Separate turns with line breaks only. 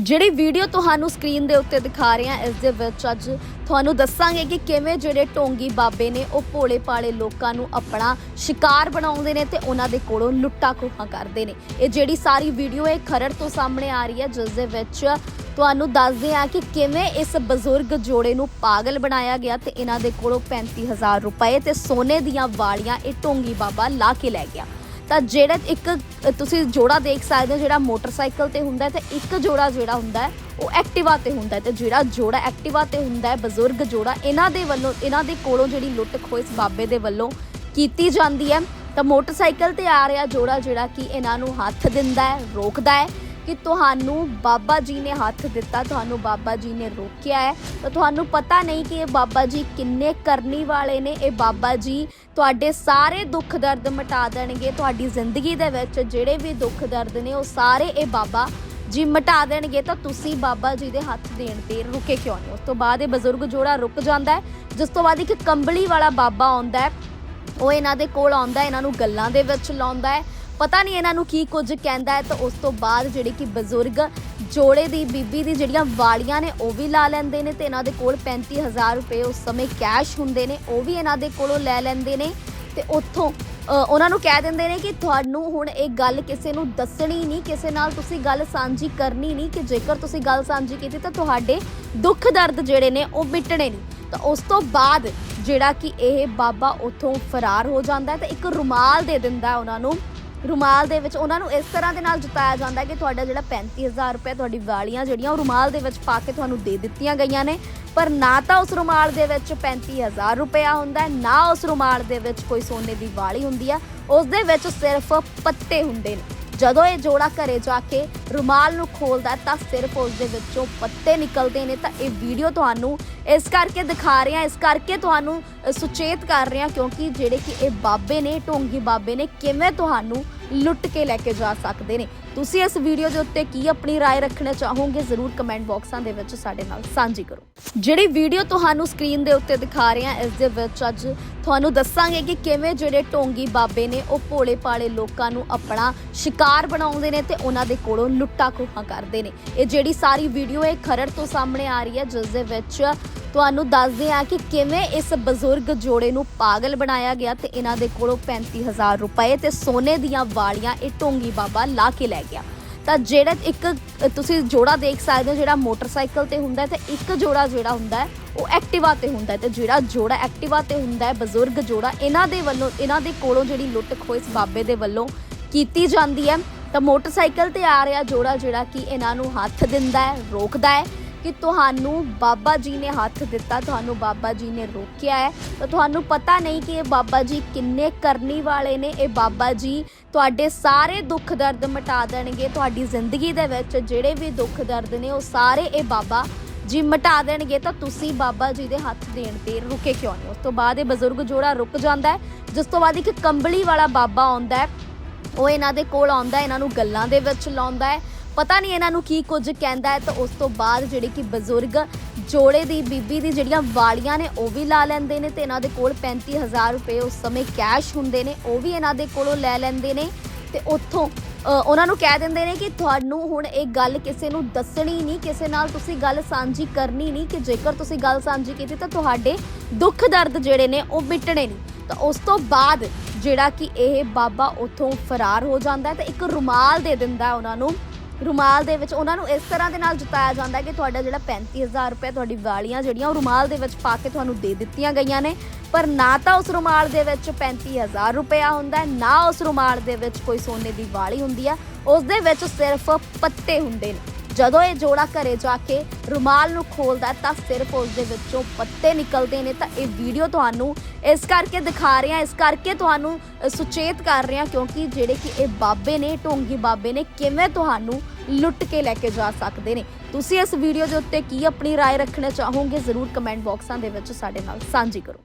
ਜਿਹੜੀ ਵੀਡੀਓ ਤੁਹਾਨੂੰ ਸਕਰੀਨ ਦੇ ਉੱਤੇ ਦਿਖਾ ਰਹੇ ਹਾਂ, ਇਸ ਦੇ ਵਿੱਚ ਅੱਜ ਤੁਹਾਨੂੰ ਦੱਸਾਂਗੇ ਕਿ ਕਿਵੇਂ ਜਿਹੜੇ ਢੋਂਗੀ ਬਾਬੇ ਨੇ ਉਹ ਭੋਲੇ ਪਾਲੇ ਲੋਕਾਂ ਨੂੰ ਆਪਣਾ ਸ਼ਿਕਾਰ ਬਣਾਉਂਦੇ ਨੇ ਤੇ ਉਹਨਾਂ ਦੇ ਕੋਲੋਂ ਲੁੱਟਾ ਖੋਹਾਂ ਕਰਦੇ ਨੇ। ਇਹ ਜਿਹੜੀ ਸਾਰੀ ਵੀਡੀਓ ਹੈ ਖਰੜ ਤੋਂ ਸਾਹਮਣੇ ਆ ਰਹੀ ਹੈ, ਜਿਸ ਦੇ ਵਿੱਚ ਤੁਹਾਨੂੰ ਦੱਸਦੇ ਹਾਂ ਕਿ ਕਿਵੇਂ ਇਸ ਬਜ਼ੁਰਗ ਜੋੜੇ ਨੂੰ ਪਾਗਲ ਬਣਾਇਆ ਗਿਆ ਤੇ ਇਹਨਾਂ ਦੇ ਕੋਲੋਂ 35000 ਰੁਪਏ ਤੇ ਸੋਨੇ ਦੀਆਂ ਵਾਲੀਆਂ ਇਹ ਢੋਂਗੀ ਬਾਬਾ ਲਾ ਕੇ ਲੈ ਗਿਆ। ਤਾਂ ਜਿਹੜਾ ਇੱਕ ਤੁਸੀਂ ਜੋੜਾ ਦੇਖ ਸਕਦੇ ਹੋ, ਜਿਹੜਾ ਮੋਟਰਸਾਈਕਲ ਤੇ ਹੁੰਦਾ ਹੈ ਤੇ ਇੱਕ ਜੋੜਾ ਜਿਹੜਾ ਹੁੰਦਾ ਹੈ, ਉਹ ਐਕਟਿਵਾ ਤੇ ਹੁੰਦਾ ਹੈ ਤੇ ਜਿਹੜਾ ਜੋੜਾ ਐਕਟਿਵਾ ਤੇ ਹੁੰਦਾ ਹੈ, ਬਜ਼ੁਰਗ ਜੋੜਾ, ਇਹਨਾਂ ਦੇ ਵੱਲੋਂ, ਇਹਨਾਂ ਦੇ ਕੋਲੋਂ ਜਿਹੜੀ ਲੁੱਟ ਖੋਹ ਇਸ ਬਾਬੇ ਦੇ ਵੱਲੋਂ ਕੀਤੀ ਜਾਂਦੀ ਹੈ। ਤਾਂ ਮੋਟਰਸਾਈਕਲ ਤੇ ਆ ਰਿਹਾ ਜੋੜਾ ਜਿਹੜਾ ਕਿ ਇਹਨਾਂ ਨੂੰ ਹੱਥ ਦਿੰਦਾ ਹੈ, ਰੋਕਦਾ ਹੈ। ਕਿ ਤੁਹਾਨੂੰ ਬਾਬਾ ਜੀ ਨੇ ਹੱਥ ਦਿੱਤਾ, ਤੁਹਾਨੂੰ ਬਾਬਾ ਜੀ ਨੇ ਰੋਕਿਆ ਹੈ। ਤਾਂ ਤੁਹਾਨੂੰ ਪਤਾ ਨਹੀਂ ਕਿ ਇਹ ਬਾਬਾ ਜੀ ਕਿੰਨੇ ਕਰਨੀ ਵਾਲੇ ਨੇ। ਇਹ ਬਾਬਾ ਜੀ ਤੁਹਾਡੇ ਸਾਰੇ ਦੁੱਖ ਦਰਦ ਮਿਟਾ ਦੇਣਗੇ। ਤੁਹਾਡੀ ਜ਼ਿੰਦਗੀ ਦੇ ਵਿੱਚ ਜਿਹੜੇ ਵੀ ਦੁੱਖ ਦਰਦ ਨੇ, ਉਹ ਸਾਰੇ ਇਹ ਬਾਬਾ ਜੀ ਮਿਟਾ ਦੇਣਗੇ। ਤਾਂ ਤੁਸੀਂ ਬਾਬਾ ਜੀ ਦੇ ਹੱਥ ਦੇਣ ਤੇ ਰੁਕੇ ਕਿਉਂ ਨਹੀਂ? ਉਸ ਤੋਂ ਬਾਅਦ ਇਹ ਬਜ਼ੁਰਗ ਜੋੜਾ ਰੁਕ ਜਾਂਦਾ ਹੈ। ਜਿਸ ਤੋਂ ਬਾਅਦ ਇੱਕ ਕੰਬਲੀ ਵਾਲਾ ਬਾਬਾ ਆਉਂਦਾ ਹੈ। ਉਹ ਇਹਨਾਂ ਦੇ ਕੋਲ ਆਉਂਦਾ ਇਹਨਾਂ ਨੂੰ ਗੱਲਾਂ ਦੇ ਵਿੱਚ ਲਾਉਂਦਾ ਹੈ। ਪਤਾ ਨਹੀਂ ਇਹਨਾਂ ਨੂੰ ਕੀ ਕੁਝ ਕਹਿੰਦਾ ਹੈ, ਤਾਂ ਉਸ ਤੋਂ ਬਾਅਦ ਜਿਹੜੇ ਕਿ ਬਜ਼ੁਰਗ ਜੋੜੇ ਦੀ ਬੀਬੀ ਦੀ ਜਿਹੜੀਆਂ ਵਾਲੀਆਂ ਨੇ, ਉਹ ਵੀ ਲਾ ਲੈਂਦੇ ਨੇ ਤੇ ਇਹਨਾਂ ਦੇ ਕੋਲ 35000 ਰੁਪਏ ਉਸ ਸਮੇਂ ਕੈਸ਼ ਹੁੰਦੇ ਨੇ, ਉਹ ਵੀ ਇਹਨਾਂ ਦੇ ਕੋਲੋਂ ਲੈ ਲੈਂਦੇ ਨੇ ਤੇ ਉੱਥੋਂ ਉਹਨਾਂ ਨੂੰ ਕਹਿ ਦਿੰਦੇ ਨੇ ਕਿ ਤੁਹਾਨੂੰ ਹੁਣ ਇਹ ਗੱਲ ਕਿਸੇ ਨੂੰ ਦੱਸਣੀ ਨਹੀਂ, ਕਿਸੇ ਨਾਲ ਤੁਸੀਂ ਗੱਲ ਸਾਂਝੀ ਕਰਨੀ ਨਹੀਂ ਕਿ ਜੇਕਰ ਤੁਸੀਂ ਗੱਲ ਸਾਂਝੀ ਕੀਤੀ ਤਾਂ ਤੁਹਾਡੇ ਦੁੱਖ ਦਰਦ ਜਿਹੜੇ ਨੇ ਉਹ ਮਿਟਣੇ ਨਹੀਂ। ਤਾਂ ਉਸ ਤੋਂ ਬਾਅਦ ਜਿਹੜਾ ਕਿ ਇਹ ਬਾਬਾ ਉੱਥੋਂ ਫਰਾਰ ਹੋ ਜਾਂਦਾ ਹੈ ਤੇ ਇੱਕ ਰੁਮਾਲ ਦੇ ਦਿੰਦਾ ਉਹਨਾਂ ਨੂੰ ਰੁਮਾਲ ਦੇ ਵਿੱਚ ਉਹਨਾਂ ਨੂੰ ਇਸ ਤਰ੍ਹਾਂ ਦੇ ਨਾਲ ਜਤਾਇਆ ਜਾਂਦਾ ਹੈ ਕਿ ਤੁਹਾਡਾ ਜਿਹੜਾ 35000 ਰੁਪਏ ਤੁਹਾਡੀ ਵਾਲੀਆਂ ਜਿਹੜੀਆਂ ਉਹ ਰੁਮਾਲ ਦੇ ਵਿੱਚ ਪਾ ਕੇ ਤੁਹਾਨੂੰ ਦੇ ਦਿੱਤੀਆਂ ਗਈਆਂ ਨੇ। ਪਰ ਨਾ ਤਾਂ ਉਸ ਰੁਮਾਲ ਦੇ ਵਿੱਚ 35000 ਰੁਪਇਆ ਹੁੰਦਾ ਹੈ, ਨਾ ਉਸ ਰੁਮਾਲ ਦੇ ਵਿੱਚ ਕੋਈ ਸੋਨੇ ਦੀ ਵਾਲੀ ਹੁੰਦੀ ਹੈ ਉਸ ਦੇ ਵਿੱਚ ਸਿਰਫ ਪੱਤੇ ਹੁੰਦੇ ਨੇ। ਜਦੋਂ ਇਹ ਜੋੜਾ ਘਰੇ ਜਾ ਕੇ ਰੁਮਾਲ ਨੂੰ ਖੋਲਦਾ ਤਾਂ ਸਿਰਫ ਉਸ ਦੇ ਵਿੱਚੋਂ ਪੱਤੇ ਨਿਕਲਦੇ ਨੇ। ਤਾਂ ਇਹ ਵੀਡੀਓ ਤੁਹਾਨੂੰ ਇਸ ਕਰਕੇ ਦਿਖਾ ਰਹੇ ਹਾਂ ਇਸ ਕਰਕੇ ਤੁਹਾਨੂੰ ਸੁਚੇਤ ਕਰ ਰਹੇ ਹਾਂ ਕਿਉਂਕਿ ਜਿਹੜੇ ਕਿ ਇਹ ਬਾਬੇ ਨੇ ਢੋਂਗੀ ਬਾਬੇ ਨੇ ਕਿਵੇਂ ਤੁਹਾਨੂੰ ਲੁੱਟ ਕੇ ਲੈ ਕੇ ਜਾ ਸਕਦੇ ਨੇ ਤੁਸੀਂ ਇਸ ਵੀਡੀਓ ਦੇ ਉੱਤੇ ਕੀ ਆਪਣੀ رائے ਰੱਖਣਾ ਚਾਹੋਗੇ ਜ਼ਰੂਰ ਕਮੈਂਟ ਬਾਕਸਾਂ ਦੇ ਵਿੱਚ ਸਾਡੇ ਨਾਲ ਸਾਂਝੀ ਕਰੋ ਜਿਹੜੀ ਵੀਡੀਓ ਤੁਹਾਨੂੰ ਸਕਰੀਨ ਦੇ ਉੱਤੇ ਦਿਖਾ ਰਹੇ ਹਾਂ ਇਸ ਦੇ ਵਿੱਚ ਅੱਜ ਤੁਹਾਨੂੰ ਦੱਸਾਂਗੇ ਕਿ ਕਿਵੇਂ ਜਿਹੜੇ ਢੋਂਗੀ ਬਾਬੇ ਨੇ ਉਹ ਭੋਲੇ ਪਾਲੇ ਲੋਕਾਂ ਨੂੰ ਆਪਣਾ ਸ਼ਿਕਾਰ ਬਣਾਉਂਦੇ ਨੇ ਤੇ ਉਹਨਾਂ ਦੇ ਕੋਲੋਂ ਲੁੱਟਾ ਖੋਹਾਂ ਕਰਦੇ ਨੇ ਇਹ ਜਿਹੜੀ ਸਾਰੀ ਵੀਡੀਓ ਹੈ ਖਰੜ ਤੋਂ ਸਾਹਮਣੇ ਆ ਰਹੀ ਹੈ ਜਿਸ ਦੇ ਵਿੱਚ ਤੁਹਾਨੂੰ ਦੱਸਦੇ ਹਾਂ ਕਿ ਕਿਵੇਂ ਇਸ ਬਜ਼ੁਰਗ ਜੋੜੇ ਨੂੰ ਪਾਗਲ ਬਣਾਇਆ ਗਿਆ ਤੇ ਇਹਨਾਂ ਦੇ ਕੋਲੋਂ 35000 ਰੁਪਏ ਤੇ ਸੋਨੇ ਦੀਆਂ ਵਾਲੀਆਂ ਇਹ ਢੋਂਗੀ ਬਾਬਾ ਲਾ ਕੇ ਲੈ ਗਿਆ। ਤਾਂ ਜਿਹੜਾ ਇੱਕ, ਤੁਸੀਂ ਜੋੜਾ ਦੇਖ ਸਕਦੇ ਹੋ, ਜਿਹੜਾ ਮੋਟਰਸਾਈਕਲ ਤੇ ਹੁੰਦਾ ਹੈ ਤੇ ਇੱਕ ਜੋੜਾ ਜਿਹੜਾ ਹੁੰਦਾ ਉਹ ਐਕਟਿਵਾ ਤੇ ਹੁੰਦਾ ਹੈ ਤੇ ਜਿਹੜਾ ਜੋੜਾ ਐਕਟਿਵਾ ਤੇ ਹੁੰਦਾ ਬਜ਼ੁਰਗ ਜੋੜਾ, ਇਹਨਾਂ ਦੇ ਵੱਲੋਂ, ਇਹਨਾਂ ਦੇ ਕੋਲੋਂ ਜਿਹੜੀ ਲੁੱਟ ਖੋਹ ਇਸ ਬਾਬੇ ਦੇ ਵੱਲੋਂ ਕੀਤੀ ਜਾਂਦੀ ਹੈ। ਤਾਂ ਮੋਟਰਸਾਈਕਲ ਤੇ ਆ ਰਿਹਾ ਜੋੜਾ ਜਿਹੜਾ ਕਿ ਇਹਨਾਂ ਨੂੰ ਹੱਥ ਦਿੰਦਾ ਹੈ, ਰੋਕਦਾ ਹੈ। ਕਿ ਤੁਹਾਨੂੰ ਬਾਬਾ ਜੀ ਨੇ ਹੱਥ ਦਿੱਤਾ, ਤੁਹਾਨੂੰ ਬਾਬਾ ਜੀ ਨੇ ਰੋਕਿਆ ਹੈ। ਤਾਂ ਤੁਹਾਨੂੰ ਪਤਾ ਨਹੀਂ ਕਿ ਇਹ ਬਾਬਾ ਜੀ ਕਿੰਨੇ ਕਰਨੀ ਵਾਲੇ ਨੇ। ਇਹ ਬਾਬਾ ਜੀ ਤੁਹਾਡੇ ਸਾਰੇ ਦੁੱਖ ਦਰਦ ਮਿਟਾ ਦੇਣਗੇ। ਤੁਹਾਡੀ ਜ਼ਿੰਦਗੀ ਦੇ ਵਿੱਚ ਜਿਹੜੇ ਵੀ ਦੁੱਖ ਦਰਦ ਨੇ, ਉਹ ਸਾਰੇ ਇਹ ਬਾਬਾ ਜੀ ਮਿਟਾ ਦੇਣਗੇ। ਤਾਂ ਤੁਸੀਂ ਬਾਬਾ ਜੀ ਦੇ ਹੱਥ ਦੇਣ ਤੇ ਰੁਕੇ ਕਿਉਂ ਨਹੀਂ? ਉਸ ਤੋਂ ਬਾਅਦ ਇਹ ਬਜ਼ੁਰਗ ਜੋੜਾ ਰੁਕ ਜਾਂਦਾ ਹੈ। ਜਿਸ ਤੋਂ ਬਾਅਦ ਇੱਕ ਕੰਬਲੀ ਵਾਲਾ ਬਾਬਾ ਆਉਂਦਾ ਹੈ। ਉਹ ਇਹਨਾਂ ਦੇ ਕੋਲ ਆਉਂਦਾ ਇਹਨਾਂ ਨੂੰ ਗੱਲਾਂ ਦੇ ਵਿੱਚ ਲਾਉਂਦਾ ਹੈ। ਪਤਾ ਨਹੀਂ ਇਹਨਾਂ ਨੂੰ ਕੀ ਕੁਝ ਕਹਿੰਦਾ ਹੈ, ਤਾਂ ਉਸ ਤੋਂ ਬਾਅਦ ਜਿਹੜੇ ਕਿ ਬਜ਼ੁਰਗ ਜੋੜੇ ਦੀ ਬੀਬੀ ਦੀ ਜਿਹੜੀਆਂ ਵਾਲੀਆਂ ਨੇ, ਉਹ ਵੀ ਲਾ ਲੈਂਦੇ ਨੇ ਤੇ ਇਹਨਾਂ ਦੇ ਕੋਲ 35000 ਰੁਪਏ ਉਸ ਸਮੇਂ ਕੈਸ਼ ਹੁੰਦੇ ਨੇ, ਉਹ ਵੀ ਇਹਨਾਂ ਦੇ ਕੋਲੋਂ ਲੈ ਲੈਂਦੇ ਨੇ ਤੇ ਉੱਥੋਂ ਉਹਨਾਂ ਨੂੰ ਕਹਿ ਦਿੰਦੇ ਨੇ ਕਿ ਤੁਹਾਨੂੰ ਹੁਣ ਇਹ ਗੱਲ ਕਿਸੇ ਨੂੰ ਦੱਸਣੀ ਨਹੀਂ, ਕਿਸੇ ਨਾਲ ਤੁਸੀਂ ਗੱਲ ਸਾਂਝੀ ਕਰਨੀ ਨਹੀਂ ਕਿ ਜੇਕਰ ਤੁਸੀਂ ਗੱਲ ਸਾਂਝੀ ਕੀਤੀ ਤਾਂ ਤੁਹਾਡੇ ਦੁੱਖ ਦਰਦ ਜਿਹੜੇ ਨੇ ਉਹ ਮਿਟਣੇ ਨਹੀਂ। ਤਾਂ ਉਸ ਤੋਂ ਬਾਅਦ ਜਿਹੜਾ ਕਿ ਇਹ ਬਾਬਾ ਉੱਥੋਂ ਫਰਾਰ ਹੋ ਜਾਂਦਾ ਹੈ ਤੇ ਇੱਕ ਰੁਮਾਲ ਦੇ ਦਿੰਦਾ ਉਹਨਾਂ ਨੂੰ। ਰੁਮਾਲ ਦੇ ਵਿੱਚ ਉਹਨਾਂ ਨੂੰ ਇਸ ਤਰ੍ਹਾਂ ਦੇ ਨਾਲ ਜਤਾਇਆ ਜਾਂਦਾ ਕਿ ਤੁਹਾਡਾ ਜਿਹੜਾ 35000 ਰੁਪਏ ਤੁਹਾਡੀ ਵਾਲੀਆਂ ਜਿਹੜੀਆਂ ਉਹ ਰੁਮਾਲ ਦੇ ਵਿੱਚ ਪਾ ਕੇ ਤੁਹਾਨੂੰ ਦੇ ਦਿੱਤੀਆਂ ਗਈਆਂ ਨੇ। ਪਰ ਨਾ ਤਾਂ ਉਸ ਰੁਮਾਲ ਦੇ ਵਿੱਚ 35000 ਰੁਪਇਆ ਹੁੰਦਾ ਨਾ ਉਸ ਰੁਮਾਲ ਦੇ ਵਿੱਚ ਕੋਈ ਸੋਨੇ ਦੀ ਵਾਲੀ ਹੁੰਦੀ ਹੈ ਉਸ ਦੇ ਵਿੱਚ ਸਿਰਫ ਪੱਤੇ ਹੁੰਦੇ ਨੇ। ਜਦੋਂ ਇਹ ਜੋੜਾ ਘਰੇ ਜਾ ਕੇ ਰੁਮਾਲ ਨੂੰ ਖੋਲਦਾ ਤਾਂ ਸਿਰਫ ਉਸ ਦੇ ਵਿੱਚੋਂ ਪੱਤੇ ਨਿਕਲਦੇ ਨੇ। ਤਾਂ ਇਹ ਵੀਡੀਓ ਤੁਹਾਨੂੰ ਇਸ ਕਰਕੇ ਦਿਖਾ ਰਹੇ ਹਾਂ, ਇਸ ਕਰਕੇ ਤੁਹਾਨੂੰ ਸੁਚੇਤ ਕਰ ਰਹੇ ਹਾਂ ਕਿਉਂਕਿ ਜਿਹੜੇ ਕਿ ਇਹ ਬਾਬੇ ਨੇ, ਢੋਂਗੀ ਬਾਬੇ ਨੇ, ਕਿਵੇਂ ਤੁਹਾਨੂੰ ਲੁੱਟ ਕੇ ਲੈ ਕੇ ਜਾ ਸਕਦੇ ਨੇ ਤੁਸੀਂ ਇਸ ਵੀਡੀਓ ਦੇ ਉੱਤੇ ਕੀ ਆਪਣੀ رائے ਰੱਖਣਾ ਚਾਹੋਗੇ ਜ਼ਰੂਰ ਕਮੈਂਟ ਬਾਕਸਾਂ ਦੇ ਵਿੱਚ ਸਾਡੇ ਨਾਲ ਸਾਂਝੀ ਕਰੋ